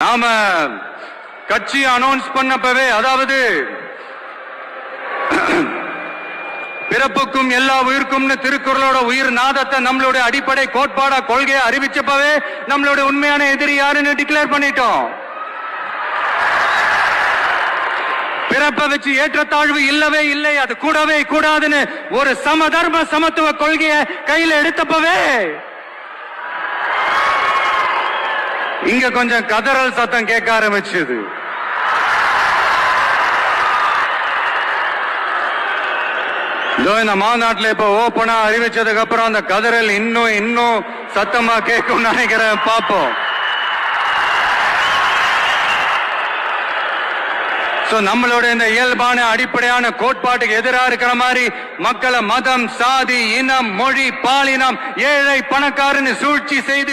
நாம கட்சி அனௌன்ஸ் பண்ணப்பவே அதாவது பிறப்புக்கும் எல்லா உயிருக்கும்னு திருக்குறளோட உயிர் நாதத்தை நம்மளுடைய அடிப்படை கோட்பாடா கொள்கையை அறிவிச்சப்பவே நம்மளுடைய உண்மையான எதிரி யாருன்னு டிக்ளேர் பண்ணிட்டோம். பிறப்பை வச்சு ஏற்றத்தாழ்வு இல்லவே இல்லை அது கூடவே கூடாதுன்னு ஒரு சமதர்ம சமத்துவ கொள்கையை கையில எடுத்தப்பவே இங்க கொஞ்சம் கதறல் சத்தம் கேட்க ஆரம்பிச்சது. இதோ இந்த மாநாட்டில் இப்ப ஓபனா அறிவிச்சதுக்கு அப்புறம் அந்த கதறல் இன்னும் இன்னும் சத்தமா கேட்கும் நினைக்கிறேன். பாப்போம் சோ நம்மளோட இந்த இயல்பான அடிப்படையான கோட்பாட்டுக்கு எதிரா இருக்கிற மாதிரி மக்களை மதம் சாதி இனம் மொழி பாலினம் ஏழை பணக்காரன்னு சூழ்ச்சி செய்து